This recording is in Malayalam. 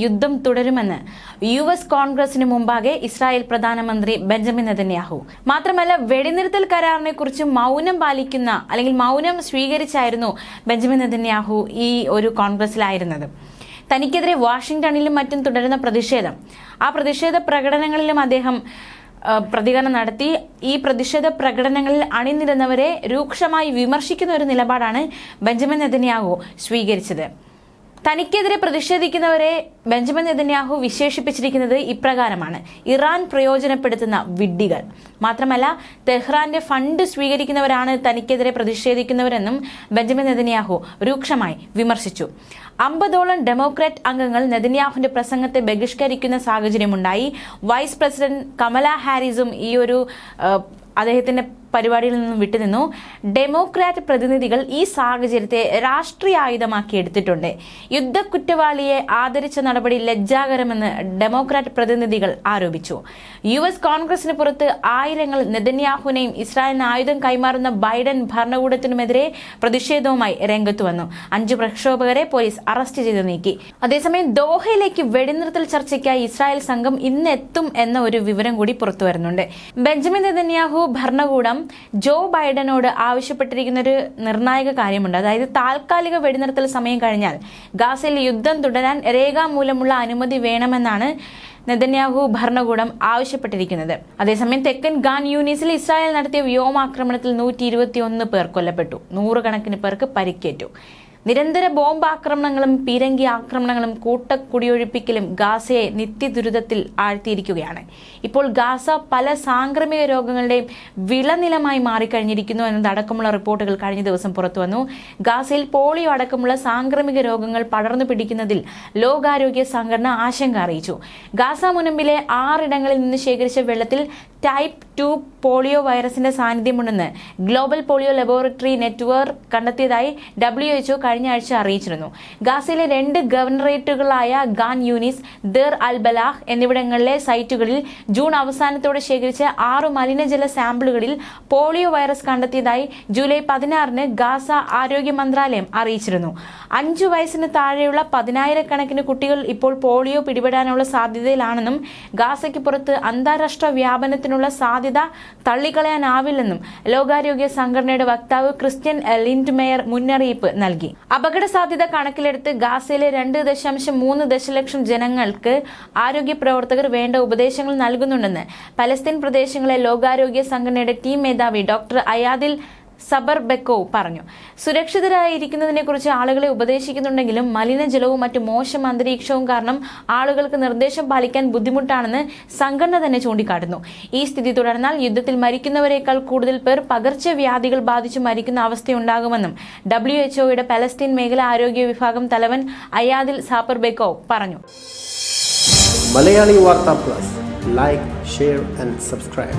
യുദ്ധം തുടരുമെന്ന് യു എസ് കോൺഗ്രസിന് മുമ്പാകെ ഇസ്രായേൽ പ്രധാനമന്ത്രി ബെഞ്ചമിൻ നെതന്യാഹു. മാത്രമല്ല വെടിനിർത്തൽ കരാറിനെ കുറിച്ച് മൗനം പാലിക്കുന്ന അല്ലെങ്കിൽ മൗനം സ്വീകരിച്ചായിരുന്നു ബെഞ്ചമിൻ നെതന്യാഹു ഈ ഒരു കോൺഗ്രസിലായിരുന്നത്. തനിക്കെതിരെ വാഷിംഗ്ടണിലും മറ്റും തുടരുന്ന പ്രതിഷേധം. ആ പ്രതിഷേധ പ്രകടനങ്ങളിലും അദ്ദേഹം പ്രതികരണം നടത്തി. ഈ പ്രതിഷേധ പ്രകടനങ്ങളിൽ അണിനിരുന്നവരെ രൂക്ഷമായി വിമർശിക്കുന്ന ഒരു നിലപാടാണ് ബെഞ്ചമിൻ നെതന്യാഹു സ്വീകരിച്ചത്. തനിക്കെതിരെ പ്രതിഷേധിക്കുന്നവരെ ബെഞ്ചമിൻ നെതന്യാഹു വിശേഷിപ്പിച്ചിരിക്കുന്നത് ഇപ്രകാരമാണ്. ഇറാൻ പ്രയോജനപ്പെടുത്തുന്ന വിഡ്ഢികൾ. മാത്രമല്ല തെഹ്റാന്റെ ഫണ്ട് സ്വീകരിക്കുന്നവരാണ് തനിക്കെതിരെ പ്രതിഷേധിക്കുന്നവരെന്നും ബെഞ്ചമിൻ നെതന്യാഹു രൂക്ഷമായി വിമർശിച്ചു. അമ്പതോളം ഡെമോക്രാറ്റ് അംഗങ്ങൾ നെതന്യാഹുവിന്റെ പ്രസംഗത്തെ ബഹിഷ്കരിക്കുന്ന സാഹചര്യമുണ്ടായി. വൈസ് പ്രസിഡന്റ് കമല ഹാരിസും ഈ ഒരു അദ്ദേഹത്തിന്റെ പരിപാടിയിൽ നിന്നും വിട്ടുനിന്നു. ഡെമോക്രാറ്റ് പ്രതിനിധികൾ ഈ സാഹചര്യത്തെ രാഷ്ട്രീയ ആയുധമാക്കി എടുത്തിട്ടുണ്ട്. യുദ്ധക്കുറ്റവാളിയെ ആദരിച്ച നടപടി ലജ്ജാകരമെന്ന് ഡെമോക്രാറ്റ് പ്രതിനിധികൾ ആരോപിച്ചു. യു എസ് കോൺഗ്രസിന് പുറത്ത് ആയിരങ്ങൾ നെതന്യാഹുവിനെയും ഇസ്രായേലിന് ആയുധം കൈമാറുന്ന ബൈഡൻ ഭരണകൂടത്തിനുമെതിരെ പ്രതിഷേധവുമായി രംഗത്തു വന്നു. അഞ്ച് പ്രക്ഷോഭകരെ പോലീസ് അറസ്റ്റ് ചെയ്ത് നീക്കി. അതേസമയം ദോഹയിലേക്ക് വെടിനിർത്തൽ ചർച്ചയ്ക്കായി ഇസ്രായേൽ സംഘം ഇന്നെത്തും എന്ന ഒരു വിവരം കൂടി പുറത്തു വരുന്നുണ്ട് ബെഞ്ചമിൻ നെതന്യാഹു ഭരണകൂടം ജോ ബൈഡനോട് ആവശ്യപ്പെട്ടിരിക്കുന്ന ഒരു നിർണായക കാര്യമുണ്ട്. അതായത് താൽക്കാലിക വെടിനിർത്തൽ സമയം കഴിഞ്ഞാൽ ഗാസയിൽ യുദ്ധം തുടരാൻ രേഖാമൂലമുള്ള അനുമതി വേണമെന്നാണ് നെതന്യാഹു ഭരണകൂടം ആവശ്യപ്പെട്ടിരിക്കുന്നത്. അതേസമയം തെക്കൻ ഗാൻ യൂണിസിൽ ഇസ്രായേൽ നടത്തിയ വ്യോമാക്രമണത്തിൽ നൂറ്റി ഇരുപത്തിയൊന്ന് പേർ കൊല്ലപ്പെട്ടു. നൂറുകണക്കിന് പേർക്ക് പരിക്കേറ്റു. നിരന്തര ബോംബ് ആക്രമണങ്ങളും പീരങ്കി ആക്രമണങ്ങളും കൂട്ടക്കുടിയൊഴിപ്പിക്കലും ഗാസയെ നിത്യദുരിതത്തിൽ ആഴ്ത്തിയിരിക്കുകയാണ്. ഇപ്പോൾ ഗാസ പല സാംക്രമിക രോഗങ്ങളുടെയും വിളനിലമായി മാറിക്കഴിഞ്ഞിരിക്കുന്നു എന്നതടക്കമുള്ള റിപ്പോർട്ടുകൾ കഴിഞ്ഞ ദിവസം പുറത്തു വന്നു. ഗാസയിൽ പോളിയോ അടക്കമുള്ള സാംക്രമിക രോഗങ്ങൾ പടർന്നു പിടിക്കുന്നതിൽ ലോകാരോഗ്യ സംഘടന ആശങ്ക അറിയിച്ചു. ഗാസ മുനമ്പിലെ ആറിടങ്ങളിൽ നിന്ന് ശേഖരിച്ച വെള്ളത്തിൽ ടൈപ്പ് ടു പോളിയോ വൈറസിന്റെ സാന്നിധ്യമുണ്ടെന്ന് ഗ്ലോബൽ പോളിയോ ലബോറട്ടറി നെറ്റ്വർക്ക് കണ്ടെത്തിയതായി ഡബ്ല്യു എച്ച്ഒ കഴിഞ്ഞ ആഴ്ച അറിയിച്ചിരുന്നു. ഗാസയിലെ രണ്ട് ഗവർണറേറ്റുകളായ ഗാൻ യൂനിസ് ദർ അൽ ബലാഹ് എന്നിവിടങ്ങളിലെ സൈറ്റുകളിൽ ജൂൺ അവസാനത്തോടെ ശേഖരിച്ച ആറു മലിനജല സാമ്പിളുകളിൽ പോളിയോ വൈറസ് കണ്ടെത്തിയതായി ജൂലൈ പതിനാറിന് ഗാസ ആരോഗ്യ മന്ത്രാലയം അറിയിച്ചിരുന്നു. അഞ്ചു വയസ്സിന് താഴെയുള്ള പതിനായിരക്കണക്കിന് കുട്ടികൾ ഇപ്പോൾ പോളിയോ പിടിപെടാനുള്ള സാധ്യതയിലാണെന്നും ഗാസയ്ക്ക് പുറത്ത് അന്താരാഷ്ട്ര വ്യാപനത്തിനുള്ള സാധ്യത തള്ളിക്കളയാനാവില്ലെന്നും ലോകാരോഗ്യ സംഘടനയുടെ വക്താവ് ക്രിസ്ത്യൻ ലിൻഡ് മേയർ മുന്നറിയിപ്പ് നൽകി. അപകട സാധ്യത കണക്കിലെടുത്ത് ഗാസയിലെ രണ്ട് ദശാംശം മൂന്ന് ദശലക്ഷം ജനങ്ങൾക്ക് ആരോഗ്യ പ്രവർത്തകർ വേണ്ട ഉപദേശങ്ങൾ നൽകുന്നുണ്ടെന്ന് പലസ്തീൻ പ്രദേശങ്ങളെ ലോകാരോഗ്യ സംഘടനയുടെ ടീം മേധാവി ഡോക്ടർ അയാദിൽ സബർ ബെക്കോ പറഞ്ഞു. സുരക്ഷിതരായിരിക്കുന്നതിനെ കുറിച്ച് ആളുകളെ ഉപദേശിക്കുന്നുണ്ടെങ്കിലും മലിനജലവും മറ്റു മോശം അന്തരീക്ഷവും കാരണം ആളുകൾക്ക് നിർദ്ദേശം പാലിക്കാൻ ബുദ്ധിമുട്ടാണെന്ന് സംഘടന തന്നെ ചൂണ്ടിക്കാട്ടുന്നു. ഈ സ്ഥിതി തുടർന്നാൽ യുദ്ധത്തിൽ മരിക്കുന്നവരെക്കാൾ കൂടുതൽ പേർ പകർച്ചവ്യാധികൾ ബാധിച്ച് മരിക്കുന്ന അവസ്ഥയുണ്ടാകുമെന്നും ഡബ്ല്യു എച്ച്ഒയുടെ പലസ്തീൻ മേഖല ആരോഗ്യ വിഭാഗം തലവൻ അയാദിൽ സാപ്പർ ബെക്കോ പറഞ്ഞു. മലയാളി വാർത്താ plus. Like share and subscribe.